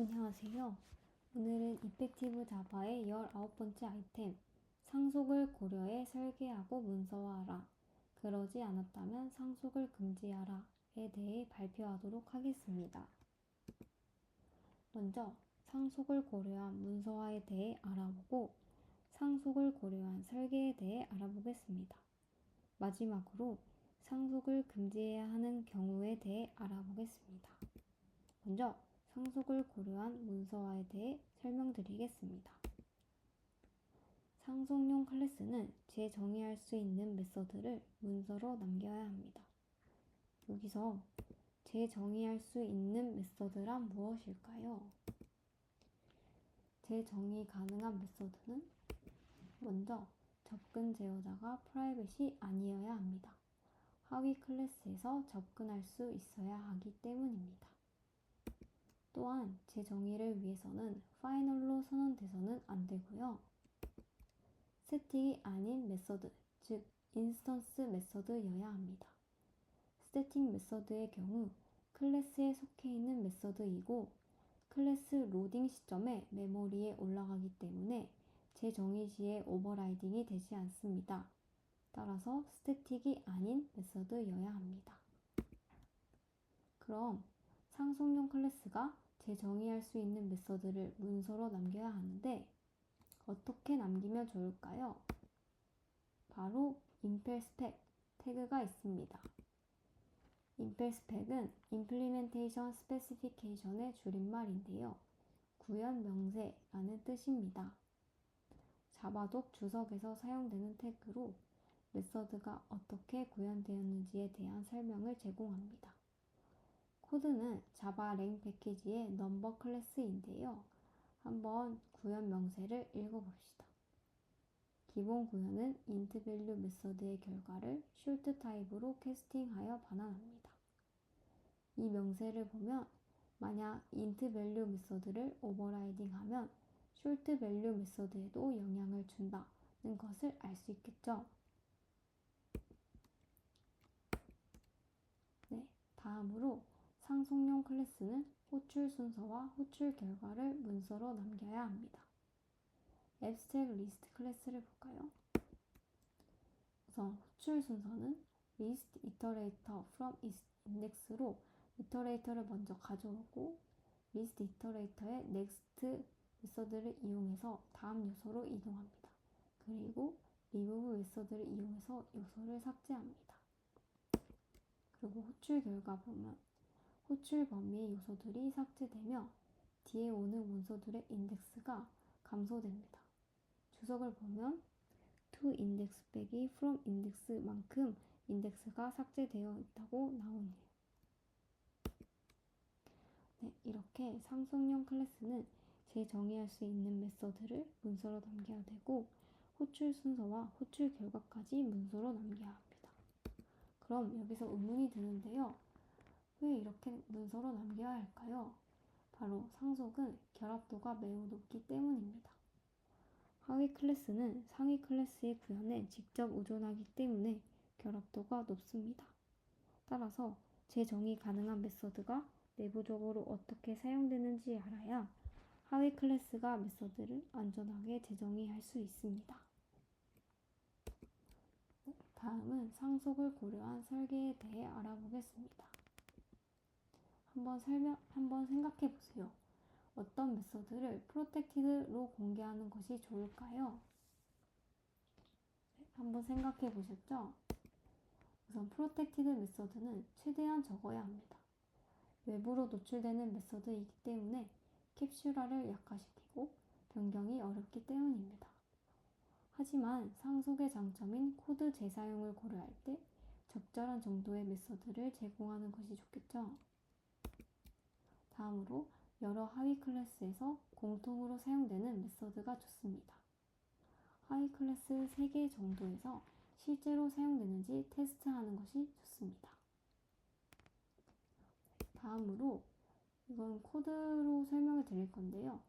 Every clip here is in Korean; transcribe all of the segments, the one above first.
안녕하세요. 오늘은 이펙티브 자바의 19번째 아이템, 상속을 고려해 설계하고 문서화하라. 그러지 않았다면 상속을 금지하라에 대해 발표하도록 하겠습니다. 먼저 상속을 고려한 문서화에 대해 알아보고 상속을 고려한 설계에 대해 알아보겠습니다. 마지막으로 상속을 금지해야 하는 경우에 대해 알아보겠습니다. 먼저 상속을 고려한 문서화에 대해 설명드리겠습니다. 상속용 클래스는 재정의할 수 있는 메서드를 문서로 남겨야 합니다. 여기서 재정의할 수 있는 메서드란 무엇일까요? 재정의 가능한 메서드는 먼저 접근 제어자가 프라이빗이 아니어야 합니다. 하위 클래스에서 접근할 수 있어야 하기 때문입니다. 또한 재정의를 위해서는 파이널로 선언돼서는 안 되고요. 스태틱이 아닌 메서드, 즉 인스턴스 메서드여야 합니다. 스태틱 메서드의 경우 클래스에 속해 있는 메서드이고 클래스 로딩 시점에 메모리에 올라가기 때문에 재정의 시에 오버라이딩이 되지 않습니다. 따라서 스태틱이 아닌 메서드여야 합니다. 그럼 상속용 클래스가 재정의할 수 있는 메서드를 문서로 남겨야 하는데 어떻게 남기면 좋을까요? 바로 impelspec 태그가 있습니다. impelspec은 implementation specification의 줄임말인데요. 구현 명세라는 뜻입니다. 자바독 주석에서 사용되는 태그로 메서드가 어떻게 구현되었는지에 대한 설명을 제공합니다. 코드는 자바 랭 패키지의 넘버 클래스인데요. 한번 구현 명세를 읽어봅시다. 기본 구현은 value 메서드의 결과를 short 타입으로 캐스팅하여 반환합니다. 이 명세를 보면 만약 value 메서드를 오버라이딩하면 value 메서드에도 영향을 준다는 것을 알 수 있겠죠. 네, 다음으로 상속용 클래스는 호출 순서와 호출 결과를 문서로 남겨야 합니다. abstract list 클래스를 볼까요? 우선 호출 순서는 list iterator from index로 이터레이터를 먼저 가져오고 list iterator의 next 메서드를 이용해서 다음 요소로 이동합니다. 그리고 remove 메서드를 이용해서 요소를 삭제합니다. 그리고 호출 결과 보면 호출 범위의 요소들이 삭제되며 뒤에 오는 문서들의 인덱스가 감소됩니다. 주석을 보면 to index 빼기 from index만큼 인덱스가 삭제되어 있다고 나오네요. 네, 이렇게 상속용 클래스는 재정의할 수 있는 메서드를 문서로 남겨야 되고 호출 순서와 호출 결과까지 문서로 남겨야 합니다. 그럼 여기서 의문이 드는데요. 왜 이렇게 문서로 남겨야 할까요? 바로 상속은 결합도가 매우 높기 때문입니다. 하위 클래스는 상위 클래스의 구현에 직접 의존하기 때문에 결합도가 높습니다. 따라서 재정의 가능한 메서드가 내부적으로 어떻게 사용되는지 알아야 하위 클래스가 메서드를 안전하게 재정의 할 수 있습니다. 다음은 상속을 고려한 설계에 대해 알아보겠습니다. 한번 설명, 한번 생각해 보세요. 어떤 메서드를 프로텍티드로 공개하는 것이 좋을까요? 한번 생각해 보셨죠? 우선 프로텍티드 메서드는 최대한 적어야 합니다. 외부로 노출되는 메서드이기 때문에 캡슐화를 약화시키고 변경이 어렵기 때문입니다. 하지만 상속의 장점인 코드 재사용을 고려할 때 적절한 정도의 메서드를 제공하는 것이 좋겠죠. 다음으로 여러 하위 클래스에서 공통으로 사용되는 메서드가 좋습니다. 하위 클래스 3개 정도에서 실제로 사용되는지 테스트하는 것이 좋습니다. 다음으로 이건 코드로 설명을 드릴 건데요.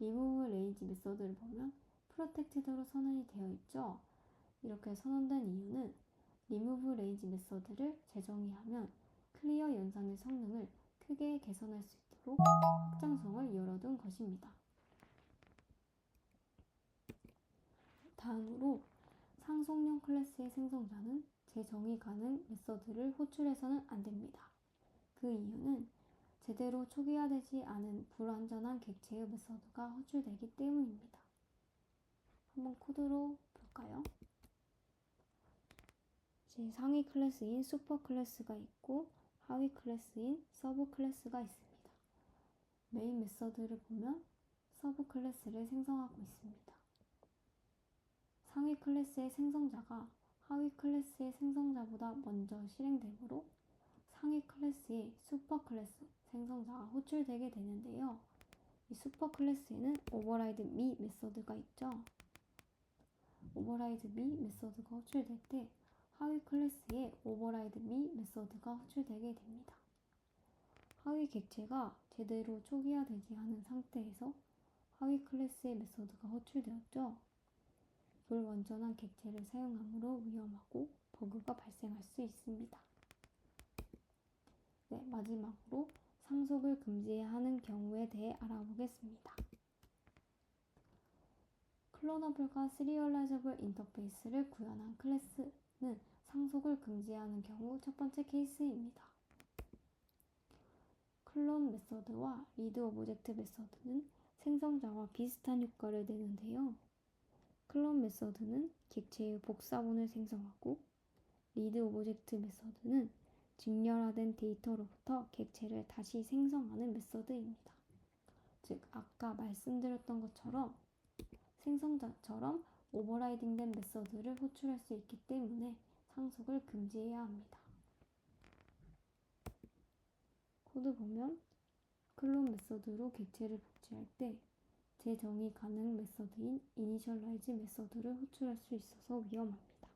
remove range 메서드를 보면 protected로 선언이 되어 있죠. 이렇게 선언된 이유는 remove range 메서드를 재정의하면 클리어 연산의 성능을 크게 개선할 수 식으로 확장성을 열어둔 것입니다. 다음으로 상속용 클래스의 생성자는 제 정의 가능 메서드를 호출해서는 안 됩니다. 그 이유는 제대로 초기화되지 않은 불완전한 객체의 메서드가 호출되기 때문입니다. 한번 코드로 볼까요? 제 상위 클래스인 슈퍼 클래스가 있고 하위 클래스인 서브 클래스가 있습니다. 메인 메서드를 보면 서브 클래스를 생성하고 있습니다. 상위 클래스의 생성자가 하위 클래스의 생성자보다 먼저 실행되므로 상위 클래스의 슈퍼 클래스 생성자가 호출되게 되는데요. 이 슈퍼 클래스에는 오버라이드 미 메서드가 있죠. 오버라이드 미 메서드가 호출될 때 하위 클래스에 오버라이드 미 메서드가 호출되게 됩니다. 하위 객체가 제대로 초기화되지 않은 상태에서 하위 클래스의 메서드가 호출되었죠. 불완전한 객체를 사용함으로 위험하고 버그가 발생할 수 있습니다. 네, 마지막으로 상속을 금지해야 하는 경우에 대해 알아보겠습니다. 클로너블과 시리얼라이저블 인터페이스를 구현한 클래스는 상속을 금지하는 경우 첫 번째 케이스입니다. 클론 메서드와 리드 오브젝트 메서드는 생성자와 비슷한 효과를 내는데요. 클론 메서드는 객체의 복사본을 생성하고 리드 오브젝트 메서드는 직렬화된 데이터로부터 객체를 다시 생성하는 메서드입니다. 즉 아까 말씀드렸던 것처럼 생성자처럼 오버라이딩된 메서드를 호출할 수 있기 때문에 상속을 금지해야 합니다. 코드 보면 클론 메서드로 객체를 복제할 때 재정의 가능 메서드인 이니셜라이즈 메서드를 호출할 수 있어서 위험합니다.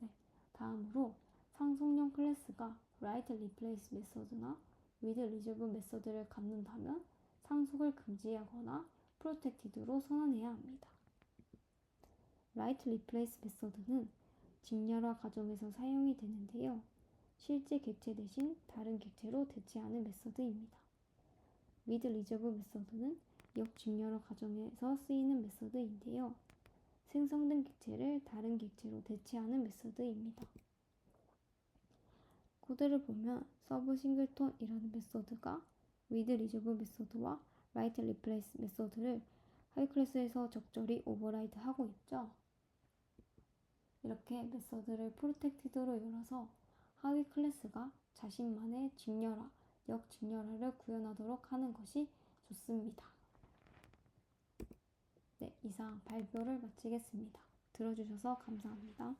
네, 다음으로 상속용 클래스가 write replace 메서드나 with reserve 메서드를 갖는다면 상속을 금지하거나 프로텍티드로 선언해야 합니다. write replace 메서드는 직렬화 과정에서 사용이 되는데요. 실제 객체 대신 다른 객체로 대체하는 메서드입니다. with reserve 메서드는 역직렬화 과정에서 쓰이는 메서드인데요. 생성된 객체를 다른 객체로 대체하는 메서드입니다. 코드를 보면 서브 싱글톤이라는 메서드가 with reserve 메서드와 write replace 메서드를 하위 클래스에서 적절히 오버라이드 하고 있죠. 이렇게 메서드를 프로텍티드로 열어서 하위 클래스가 자신만의 직렬화, 역직렬화를 구현하도록 하는 것이 좋습니다. 네, 이상 발표를 마치겠습니다. 들어주셔서 감사합니다.